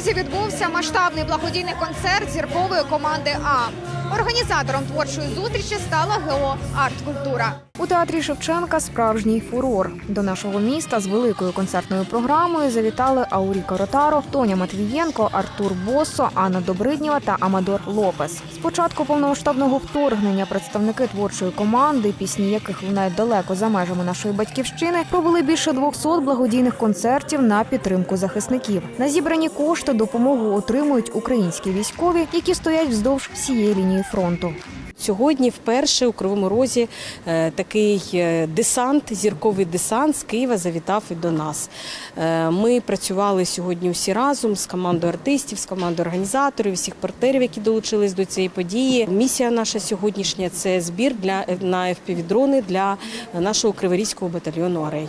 Розі відбувся масштабний благодійний концерт зіркової команди А. Організатором творчої зустрічі стала ГО «Арткультура». У театрі Шевченка справжній фурор. До нашого міста з великою концертною програмою завітали Ауріка Ротаро, Тоня Матвієнко, Артур Босо, Анна Добриднєва та Амадор Лопес. З початку повномасштабного вторгнення представники творчої команди, пісні яких лунають далеко за межами нашої батьківщини, провели більше 200 благодійних концертів на підтримку захисників. На зібрані кошти допомогу отримують українські військові, які стоять вздовж всієї лінії фронту. Сьогодні вперше у Кривому Розі е, такий е, десант, зірковий десант з Києва завітав і до нас. Е, Ми працювали сьогодні всі разом з командою артистів, з командою організаторів, всіх партнерів, які долучились до цієї події. Місія наша сьогоднішня це збір для на FPV-дрони для нашого криворізького батальйону Арей.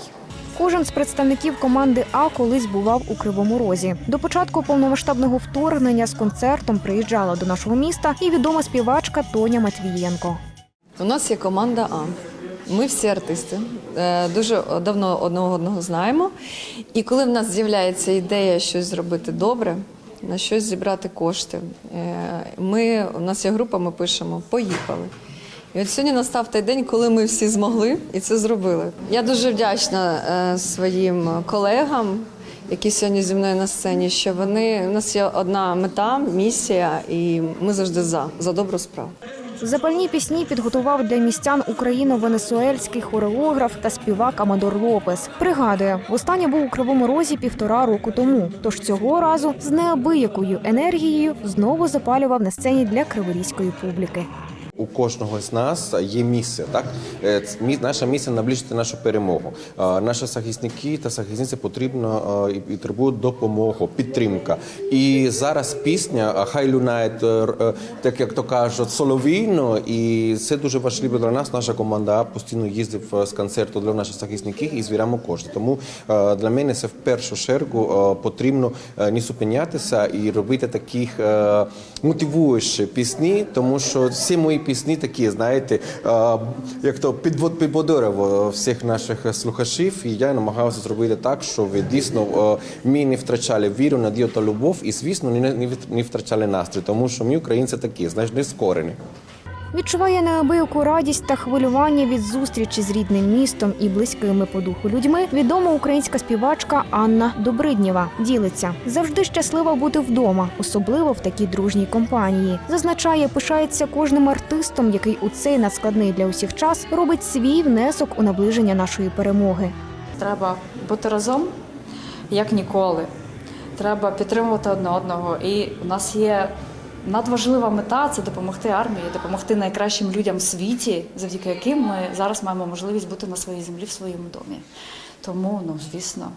Кожен з представників команди А колись бував у Кривому Розі. До початку повномасштабного вторгнення з концертом приїжджала до нашого міста і відома співачка Тоня Матвієнко. У нас є команда А. Ми всі артисти, е, дуже давно одного одного знаємо. І коли в нас з'являється ідея щось зробити добре, на щось зібрати кошти, е, ми, у нас є група, ми пишемо Поїхали. І от сьогодні настав той день, коли ми всі змогли і це зробили. Я дуже вдячна е, своїм колегам, які сьогодні зі мною на сцені, що вони у нас є одна мета, місія, і ми завжди за, за добру справу. Запальні пісні підготував для містян україно-венесуельський хореограф та співак Амадор Лопес. Пригадує, востаннє був у Кривому Розі півтора року тому. Тож цього разу з неабиякою енергією знову запалював на сцені для криворізької публіки. У кожного з нас є місце, так Е, наша місія наближити нашу перемогу. Наші захисники та захисниці потрібно і потребують допомогу, підтримка. І зараз пісня хай лунає, е, е, так як то кажуть, соловійно, і це дуже важливо для нас. Наша команда постійно їздить е, з концерту для наших захисників і збираємо кошти. Тому для мене це в першу чергу потрібно не зупинятися і робити таких мотивуючі пісні, тому що всі мої пісні такі, знаєте, як то підбодорив всіх наших слухачів. І я намагався зробити так, щоб дійсно ми не втрачали віру, надію та любов, і звісно, не втрачали настрій, тому що ми українці такі, знаєш, не скорені. Відчуває неабияку радість та хвилювання від зустрічі з рідним містом і близькими по духу людьми. Відома українська співачка Анна Добриднєва ділиться завжди щаслива бути вдома, особливо в такій дружній компанії. Зазначає, пишається кожним артистом, який у цей надскладний для усіх час робить свій внесок у наближення нашої перемоги. Треба бути разом як ніколи. Треба підтримувати одне одного. І у нас є надважлива мета це допомогти армії, допомогти найкращим людям в світі, завдяки яким ми зараз маємо можливість бути на своїй землі в своєму домі. Тому, ну звісно.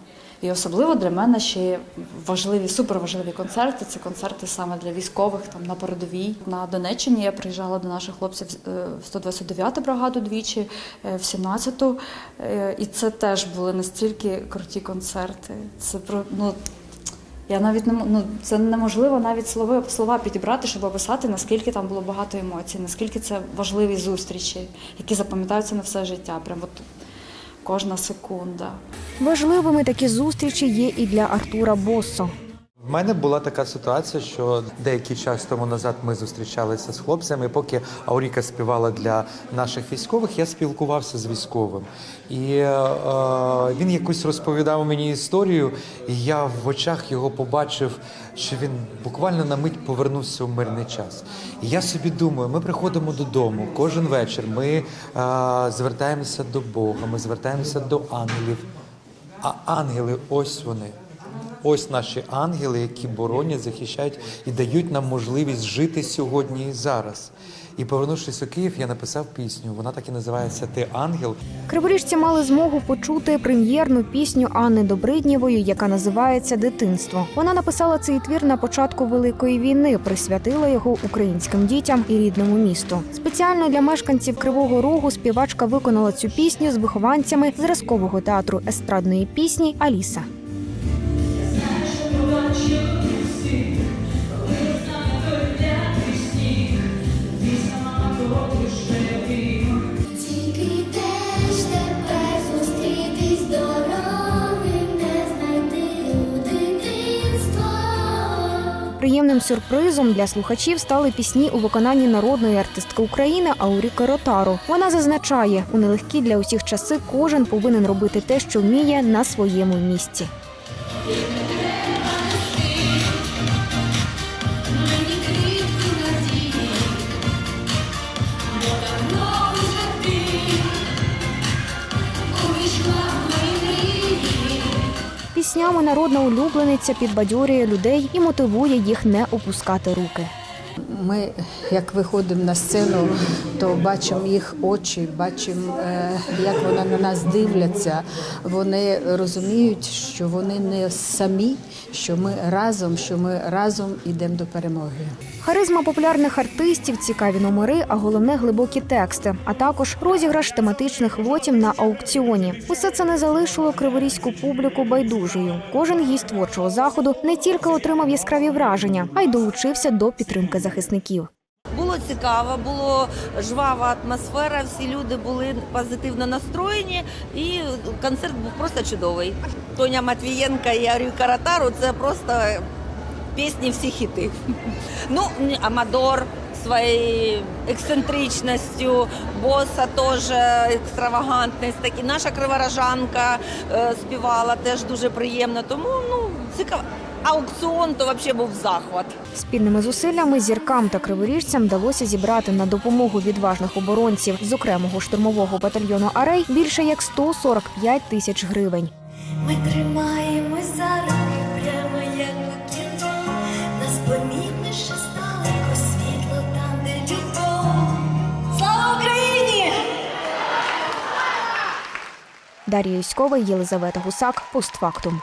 І особливо для мене ще важливі, суперважливі концерти. Це концерти саме для військових там на передовій. На Донеччині я приїжджала до наших хлопців е, в 129-ту бригаду двічі, е, в 17-ту. Е, І це теж були настільки круті концерти. Це про ну. Я навіть не ну, це неможливо навіть слова, слова підібрати, щоб описати, наскільки там було багато емоцій, наскільки це важливі зустрічі, які запам'ятаються на все життя. Прямо от кожна секунда. Важливими такі зустрічі є і для Артура Боссо. В мене була така ситуація, що деякий час тому назад ми зустрічалися з хлопцями. Поки Ауріка співала для наших військових, я спілкувався з військовим. І е, е, він якось розповідав мені історію, і я в очах його побачив, що він буквально на мить повернувся у мирний час. І я собі думаю, ми приходимо додому кожен вечір. Ми е, звертаємося до Бога, ми звертаємося до ангелів. А ангели, ось вони. Ось наші ангели, які боронять, захищають і дають нам можливість жити сьогодні і зараз. І повернувшись у Київ, я написав пісню. Вона так і називається Ти ангел. Криворіжці мали змогу почути прем'єрну пісню Анни Добриднєвої, яка називається Дитинство. Вона написала цей твір на початку Великої війни, присвятила його українським дітям і рідному місту. Спеціально для мешканців Кривого Рогу співачка виконала цю пісню з вихованцями зразкового театру естрадної пісні Аліса. Приємним сюрпризом для слухачів стали пісні у виконанні народної артистки України Ауріки Ротару. Вона зазначає, у нелегкі для усіх часи кожен повинен робити те, що вміє на своєму місці. Піснями народна улюблениця підбадьорює людей і мотивує їх не опускати руки. Ми, як виходимо на сцену, то бачимо їх очі, бачимо, е, як вони на нас дивляться. Вони розуміють, що вони не самі, що ми разом, що ми разом йдемо до перемоги. Харизма популярних артистів, цікаві номери, а головне глибокі тексти, а також розіграш тематичних лотів на аукціоні. Усе це не залишило криворізьку публіку байдужою. Кожен гість творчого заходу не тільки отримав яскраві враження, а й долучився до підтримки захисників. Було цікаво, було жвава атмосфера, всі люди були позитивно настроєні, і концерт був просто чудовий. Тоня Матвієнка і Арію Каратару це просто пісні всі хіти. Ну, Амадор своєю ексцентричністю, боса теж екстравагантність. Так, і наша криворожанка е, співала теж дуже приємно. Тому ну, цікаво. Аукціон то взагалі був захват. Спільними зусиллями зіркам та криворіжцям вдалося зібрати на допомогу відважних оборонців з окремого штурмового батальйону Арей більше як 145 тисяч гривень. Ми тримаємось Дар'я Юськова, Єлизавета Гусак, постфактум.